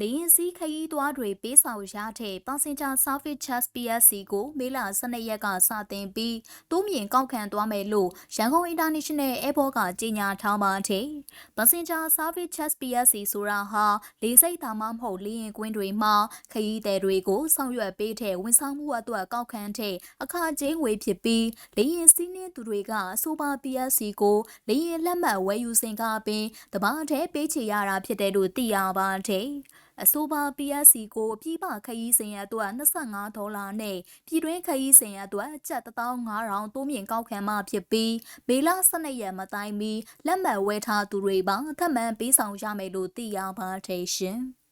လေရင်စီးခရီးသွားတွေပေးဆောင်ရတဲ့ Passenger Service Charge PSC ကိုမေလ12ရက်ကစတင်ပြီးတိုးမြင့်ကောက်ခံသွားမယ်လို့ရန်ကုန် International Airport ကကြေညာထားပါတယ်။ Passenger Service Charge PSC ဆိုတာဟာလေဆိပ်ဒါမှမဟုတ်လေရင်ကွင်းတွေမှာခရီးသည်တွေကိုဆောင်ရွက်ပေးတဲ့ဝန်ဆောင်မှုအတွက်ကောက်ခံတဲ့အခကြေးငွေဖြစ်ပြီးလေရင်စီးနှင်းသူတွေကအဆိုပါ PSC ကိုလေရင်လက်မှတ်ဝယ်ယူစဉ်ကပင်တဘာတဲ့ပေးချေရတာဖြစ်တယ်လို့သိရပါတယ်။ အဆိုပါ PSC ကိုပြည်ပခရီးစဉ်ရအတွက်25ဒေါ်လာနဲ့ပြည်တွင်းခရီးစဉ်ရအတွက်ကျပ်15000တိုးမြင့်ကောက်ခံမှဖြစ်ပြီးမေလ12ရက်မတိုင်မီလက်မှတ်ဝယ်ထားသူတွေပါထပ်မံပေးဆောင်ရမယ်လို့သိရပါတယ်ရှင်။